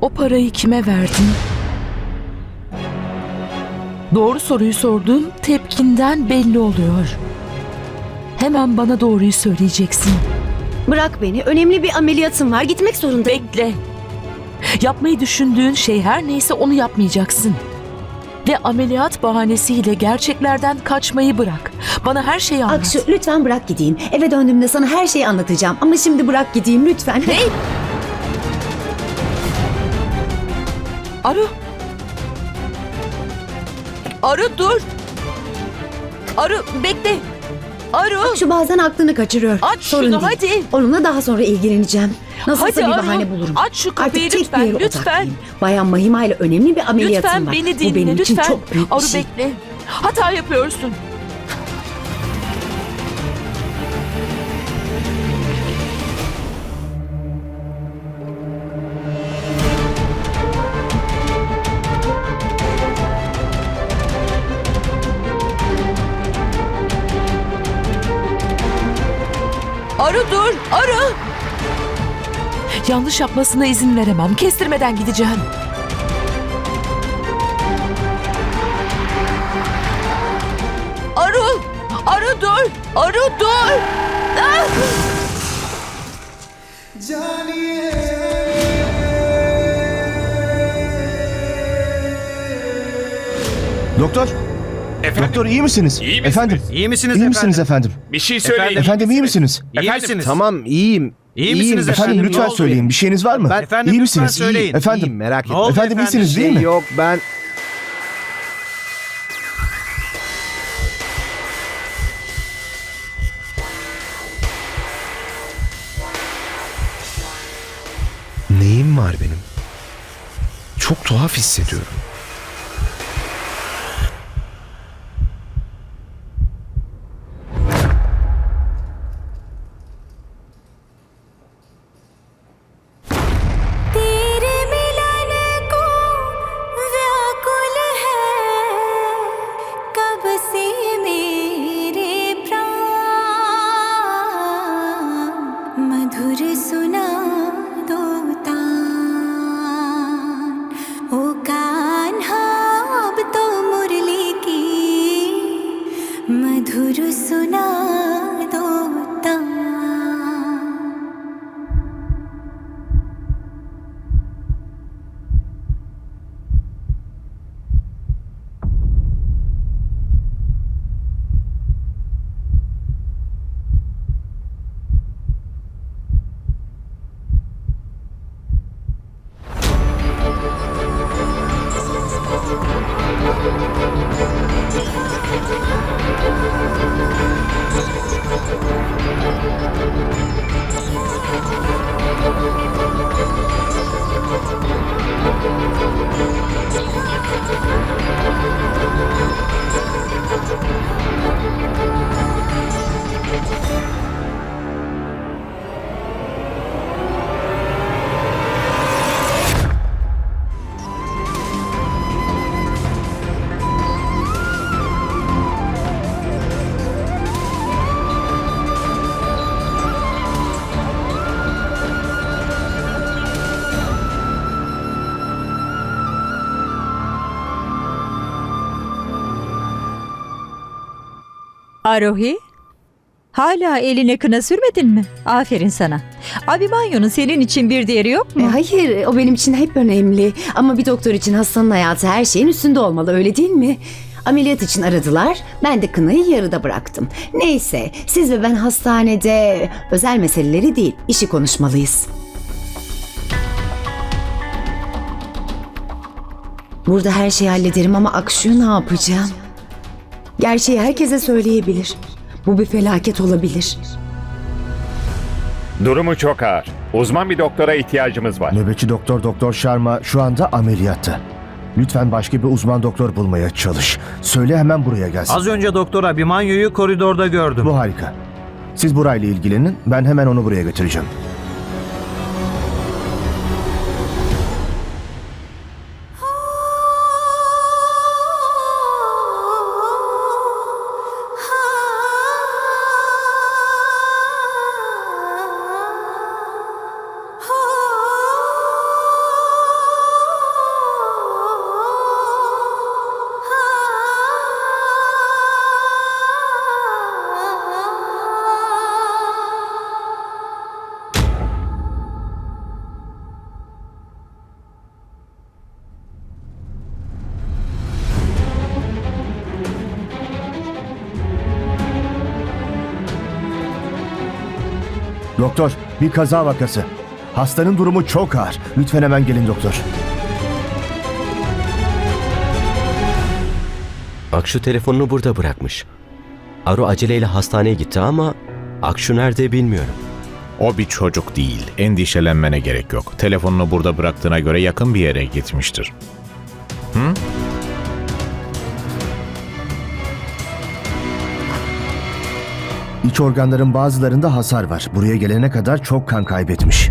O parayı kime verdin? Doğru soruyu sordum, tepkinden belli oluyor. Hemen bana doğruyu söyleyeceksin. Bırak beni. Önemli bir ameliyatım var. Gitmek zorundayım. Bekle. Yapmayı düşündüğün şey her neyse onu yapmayacaksın. Ve ameliyat bahanesiyle gerçeklerden kaçmayı bırak. Bana her şeyi anlat. Akşu lütfen bırak gideyim. Eve döndüğümde sana her şeyi anlatacağım. Ama şimdi bırak gideyim lütfen. Hey! Arı. Arı dur. Arı bekle. Arı. Akşu bazen aklını kaçırıyor. Aç Sorun şunu, değil. hadi. Onunla daha sonra ilgileneceğim. Nasılsa Hadi bir Arun, bahane bulurum. aç şu kapıyı Artık tek lütfen, bir yere lütfen. odaklıyım. Bayan Mahima ile önemli bir ameliyatım Lütfen var. beni Bu dinle benim için lütfen. çok büyük bir Arı şey. bekle. Hata yapıyorsun. Arı. Yanlış yapmasına izin veremem. Kestirmeden gideceğim. Arı! Arı dur! Arı dur! Ah! Doktor, Efendim? doktor iyi misiniz? İyi misiniz? Efendim, İyi misiniz iyi efendim? misiniz efendim? Bir şey söyleyin. Efendim iyi misiniz? İyi Efendim, misiniz? Tamam iyiyim. İyi İyiyim. misiniz Efendim, efendim? lütfen Ne oldu? söyleyin. Bir şeyiniz var mı? Ben- Efendim, iyi lütfen misiniz? söyleyin. İyi. Efendim. İyiyim, merak Ne etme. oldu Efendim efendim? iyisiniz değil Şey mi? yok ben Neyim var benim? Çok tuhaf hissediyorum. Arohi, hala eline kına sürmedin mi? Aferin sana. Abimanyo'nun senin için bir değeri yok E, mu? hayır o benim için hep önemli. Ama bir doktor için hastanın hayatı her şeyin üstünde olmalı öyle değil mi? Ameliyat için aradılar. Ben de kınayı yarıda bıraktım. Neyse siz ve ben hastanede özel meseleleri değil işi konuşmalıyız. Burada her şeyi hallederim ama Akşu'yu ne yapacağım? Gerçeği herkese söyleyebilir. Bu bir felaket olabilir. Durumu çok ağır. Uzman bir doktora ihtiyacımız var. Nöbetçi doktor Doktor Sharma şu anda ameliyatta. Lütfen başka bir uzman doktor bulmaya çalış. Söyle hemen buraya gelsin. Az önce Doktor Abimanyo'yu koridorda gördüm. Bu harika. Siz burayla ilgilenin. Ben hemen onu buraya götüreceğim. Doktor, bir kaza vakası. Hastanın durumu çok ağır. Lütfen hemen gelin doktor. Akşu telefonunu burada bırakmış. Aru aceleyle hastaneye gitti ama Akşu nerede bilmiyorum. O bir çocuk değil. Endişelenmene gerek yok. Telefonunu burada bıraktığına göre yakın bir yere gitmiştir. İç organların bazılarında hasar var. Buraya gelene kadar çok kan kaybetmiş.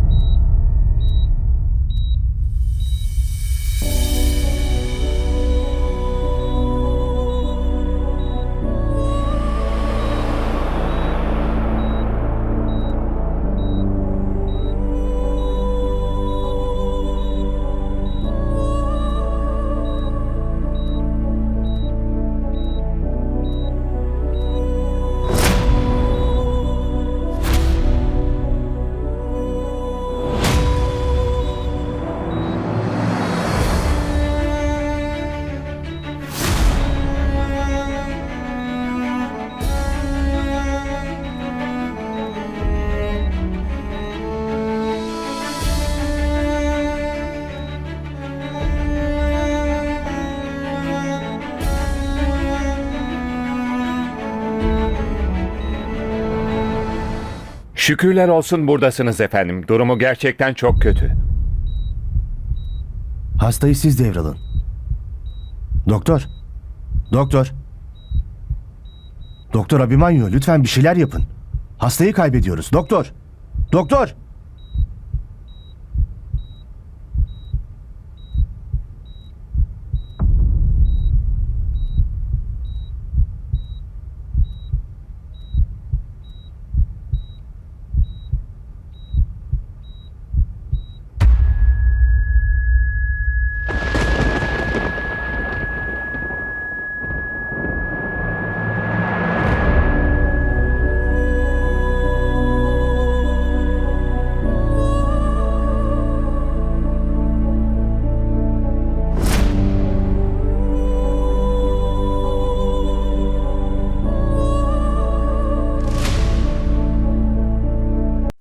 Şükürler olsun buradasınız efendim. Durumu gerçekten çok kötü. Hastayı siz devralın. Doktor. Doktor. Doktor Abimanyu lütfen bir şeyler yapın. Hastayı kaybediyoruz. Doktor. Doktor.